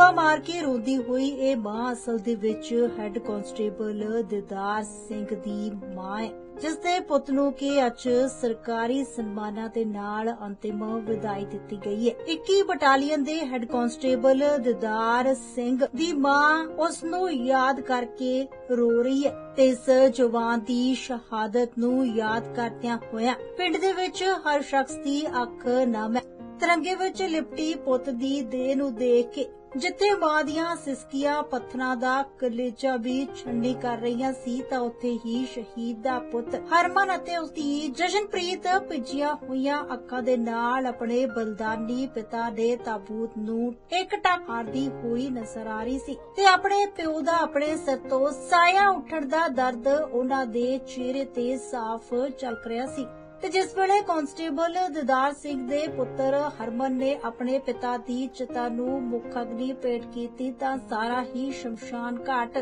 ਕੁੱਬਾ ਮਾਰ ਕੇ ਰੋਂਦੀ ਹੋਈ ਇਹ ਮਾਂ ਅਸਲ ਦੇ ਵਿੱਚ ਹੈੱਡ ਕਾਂਸਟੇਬਲ ਦਿਦਾਰ ਸਿੰਘ ਦੀ ਮਾਂ ਹੈ ਜਿਸ ਦੇ ਪੁੱਤ ਨੂੰ ਕਿ ਅੱਜ ਸਰਕਾਰੀ ਸਨਮਾਨਾਂ ਦੇ ਨਾਲ ਅੰਤਿਮ ਵਿਦਾਈ ਦਿੱਤੀ ਗਈ ਹੈ। 21 ਬਟਾਲੀਅਨ ਦੇ ਹੈੱਡ ਕਾਂਸਟੇਬਲ ਦਿਦਾਰ ਸਿੰਘ ਦੀ ਮਾਂ ਉਸ ਨੂੰ ਯਾਦ ਕਰਕੇ ਰੋ ਰਹੀ ਹੈ ਤੇ ਇਸ ਜਵਾਨ ਦੀ ਸ਼ਹਾਦਤ ਨੂੰ ਯਾਦ ਕਰਦਿਆਂ ਹੋਇਆ ਪਿੰਡ ਦੇ ਵਿੱਚ ਹਰ ਸ਼ਖਸ ਦੀ ਅੱਖ ਨਮ ਹੈ। ਤਿਰੰਗੇ ਵਿੱਚ ਲਿਪਟੀ ਪੁੱਤ ਦੀ ਦੇਹ ਨੂੰ ਦੇਖ ਕੇ ਜਿੱਥੇ ਮਾਂ ਦੀਆਂ ਸਿਸਕੀਆਂ ਪੱਥਰਾਂ ਦਾ ਕਲੇਜਾ ਵੀ ਛੰਨੀ ਕਰ ਰਹੀਆਂ ਸੀ, ਤਾਂ ਉੱਥੇ ਹੀ ਸ਼ਹੀਦ ਦਾ ਪੁੱਤ ਹਰਮਨ ਅਤੇ ਉਸ ਦੀ ਜਸ਼ਨਪ੍ਰੀਤ ਭਿੱਜੀਆਂ ਹੋਈਆਂ ਅੱਖਾਂ ਦੇ ਨਾਲ ਆਪਣੇ ਬਲਦਾਨੀ ਪਿਤਾ ਦੇ ਤਾਬੂਤ ਨੂੰ ਇੱਕ ਟੱਕ ਹਾਰਦੀ ਹੋਈ ਨਜ਼ਰ ਆ ਰਹੀ ਸੀ ਤੇ ਆਪਣੇ ਪਿਓ ਦਾ ਆਪਣੇ ਸਿਰ ਤੋਂ ਸਾਇਆ ਉੱਠਣ ਦਾ ਦਰਦ ਉਹਨਾਂ ਦੇ ਚਿਹਰੇ ਤੇ ਸਾਫ਼ ਝਲਕ ਰਿਹਾ ਸੀ। ਤੇ ਜਿਸ ਵੇਲੇ ਕਾਂਸਟੇਬਲ ਦਿਦਾਰ ਸਿੰਘ ਦੇ ਪੁੱਤਰ ਹਰਮਨ ਨੇ ਆਪਣੇ ਪਿਤਾ ਦੀ ਚਿਤਾ ਨੂੰ ਮੁੱਖ ਅਗਨੀ ਭੇਟ ਕੀਤੀ ਤਾਂ ਸਾਰਾ ਹੀ ਸ਼ਮਸ਼ਾਨ ਘਾਟ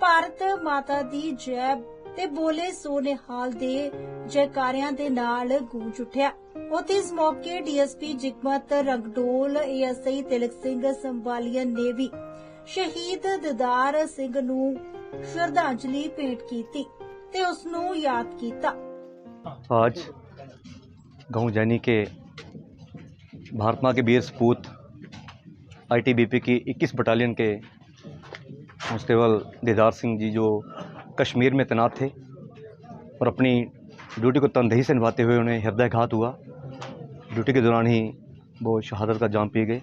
ਭਾਰਤ ਮਾਤਾ ਦੀ ਜੈ ਤੇ ਬੋਲੇ ਸੋਨੇਹਾਲ ਦੇ ਜੈਕਾਰਿਆਂ ਦੇ ਨਾਲ ਗੂੰਜ ਉੱਠਿਆ। ਉਥੇ ਇਸ ਮੌਕੇ ਡੀਐਸਪੀ ਜਿਗਮਤ ਰੰਗਡੋਲ, ਏਐਸਆਈ ਤਿਲਕ ਸਿੰਘ ਸੰਭਾਲੀਅਨ ਨੇ ਵੀ ਸ਼ਹੀਦ ਦਿਦਾਰ ਸਿੰਘ ਨੂੰ ਸ਼ਰਧਾਂਜਲੀ ਭੇਟ ਕੀਤੀ ਤੇ ਉਸ ਨੂੰ ਯਾਦ ਕੀਤਾ। आज गाँव जैनी के भारत माँ के वीर सपूत आईटीबीपी की 21 बटालियन के कांस्टेबल दीदार सिंह जी जो कश्मीर में तैनात थे और अपनी ड्यूटी को तनदेही से निभाते हुए उन्हें हृदयघात हुआ। ड्यूटी के दौरान ही वो शहादत का जाम पी गए।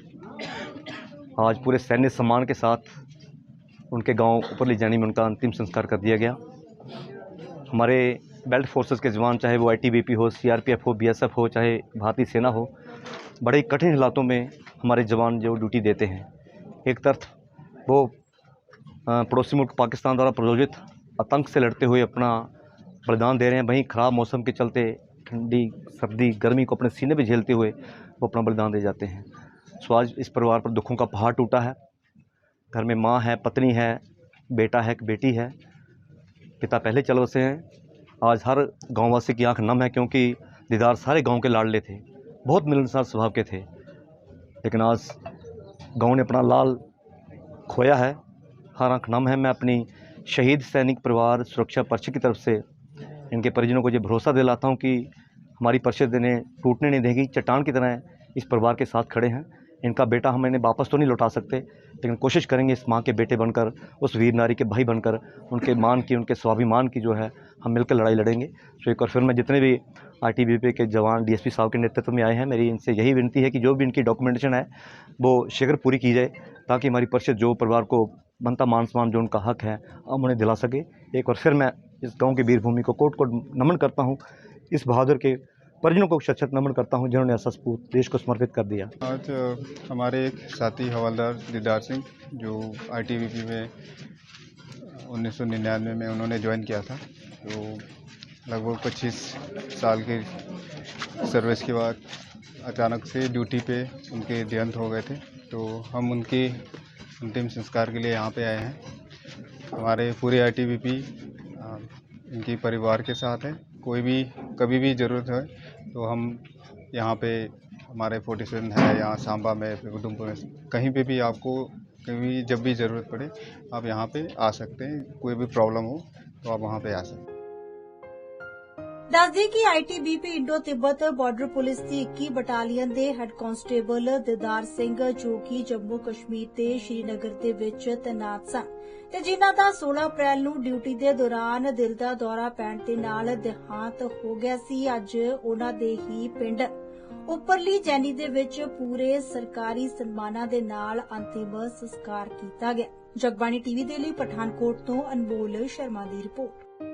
आज पूरे सैन्य सम्मान के साथ उनके गाँव ऊपरली जैनी में उनका अंतिम संस्कार कर दिया गया। हमारे बेल्ट फोर्सेस के जवान, चाहे वो आईटीबीपी हो सीआरपीएफ हो बीएसएफ हो, चाहे भारतीय सेना हो, बड़े कठिन हालातों में हमारे जवान जो ड्यूटी देते हैं। एक तरफ़ वो पड़ोसी मुल्क पाकिस्तान द्वारा प्रयोजित आतंक से लड़ते हुए अपना बलिदान दे रहे हैं, वहीं ख़राब मौसम के चलते ठंडी, सर्दी, गर्मी को अपने सीने पे झेलते हुए वो अपना बलिदान दे जाते हैं। सो आज इस परिवार पर दुखों का पहाड़ टूटा है। घर में माँ है, पत्नी है, बेटा है, एक बेटी है। पिता पहले चल बसे हैं। आज हर गांववासी की आँख नम है क्योंकि दीदार सारे गाँव के लाडले थे। बहुत मिलनसार स्वभाव के थे। लेकिन आज गाँव ने अपना लाल खोया है। हर आँख नम है। मैं अपनी शहीद सैनिक परिवार सुरक्षा परिषद की तरफ़ से इनके परिजनों को ये भरोसा दिलाता हूँ कि हमारी परिषद इन्हें टूटने नहीं देगी। चट्टान की तरह इस परिवार के साथ खड़े हैं। इनका बेटा हम इन्हें वापस तो नहीं लौटा सकते, लेकिन कोशिश करेंगे इस माँ के बेटे बनकर, उस वीर नारी के भाई बनकर, उनके मान की, उनके स्वाभिमान की जो है, हम मिलकर लड़ाई लड़ेंगे। तो एक बार फिर मैं जितने भी आईटीबीपी के जवान, डीएसपी साहब के नेतृत्व में आए हैं, मेरी इनसे यही विनती है कि जो भी इनकी डॉक्यूमेंटेशन है, वो शीघ्र पूरी की जाए, ताकि हमारी परिषद जो परिवार को बनता मान सम्मान, जो उनका हक है, हम उन्हें दिला सके। एक बार फिर मैं इस गाँव की वीरभूमि को कोट कोट नमन करता हूँ। इस बहादुर के परिजनों को शत नमन करता हूँ, जिन्होंने ऐसा सपूत देश को समर्पित कर दिया। आज हमारे एक साथी हवालदार दीदार सिंह, जो आईटीबीपी में, उन्नीस सौ निन्यानवे में उन्होंने ज्वाइन किया था तो लगभग 25 साल की सर्विस के बाद अचानक से ड्यूटी पे उनके देहांत हो गए थे। तो हम उनके अंतिम संस्कार के लिए यहाँ पे आए हैं। हमारे पूरे आईटीबीपी इनके परिवार के साथ हैं। कोई भी, कभी भी ज़रूरत है तो हम यहाँ पे हमारे फोर्टी सेवन है, यहाँ सांबा में उधमपुर में, कहीं पे भी आपको कभी जब भी ज़रूरत पड़े, आप यहाँ पे आ सकते हैं, कोई भी प्रॉब्लम हो तो आप वहाँ पे आ सकते हैं। ਦੱਸਦੇ ਕਿ ITBP Indo Tibet border police ਦੀ 21 ਬਟਾਲੀਅਨ ਦੇ ਹੈੱਡ ਕਾਂਸਟੇਬਲ ਦਿਦਾਰ ਸਿੰਘ ਜੋ ਕਿ ਜੰਮੂ ਕਸ਼ਮੀਰ ਤੇ ਸ਼੍ਰੀਨਗਰ ਦੇ ਵਿੱਚ ਤੈਨਾਤ ਸਨ ਤੇ ਜਿਨ੍ਹਾਂ ਦਾ 16 ਅਪ੍ਰੈਲ ਨੂੰ ਡਿਊਟੀ ਦੇ ਦੌਰਾਨ ਦਿਲ ਦਾ ਦੌਰਾ ਪੈਣ ਦੇ ਨਾਲ ਦੇਹਾਂਤ ਹੋ ਗਿਆ ਸੀ, ਅੱਜ ਉਹਨਾਂ ਦੇ ਹੀ ਪਿੰਡ ਉੱਪਰਲੀ ਜੈਨੀ ਦੇ ਵਿੱਚ ਪੂਰੇ ਸਰਕਾਰੀ ਸਨਮਾਨਾਂ ਦੇ ਨਾਲ ਅੰਤਿਮ ਸੰਸਕਾਰ ਕੀਤਾ ਗਿਆ। ਜਗਬਾਣੀ ਟੀਵੀ ਦੇ ਲਈ ਪਠਾਨਕੋਟ ਤੋਂ ਅਨਮੋਲ ਸ਼ਰਮਾ ਦੀ ਰਿਪੋਰਟ।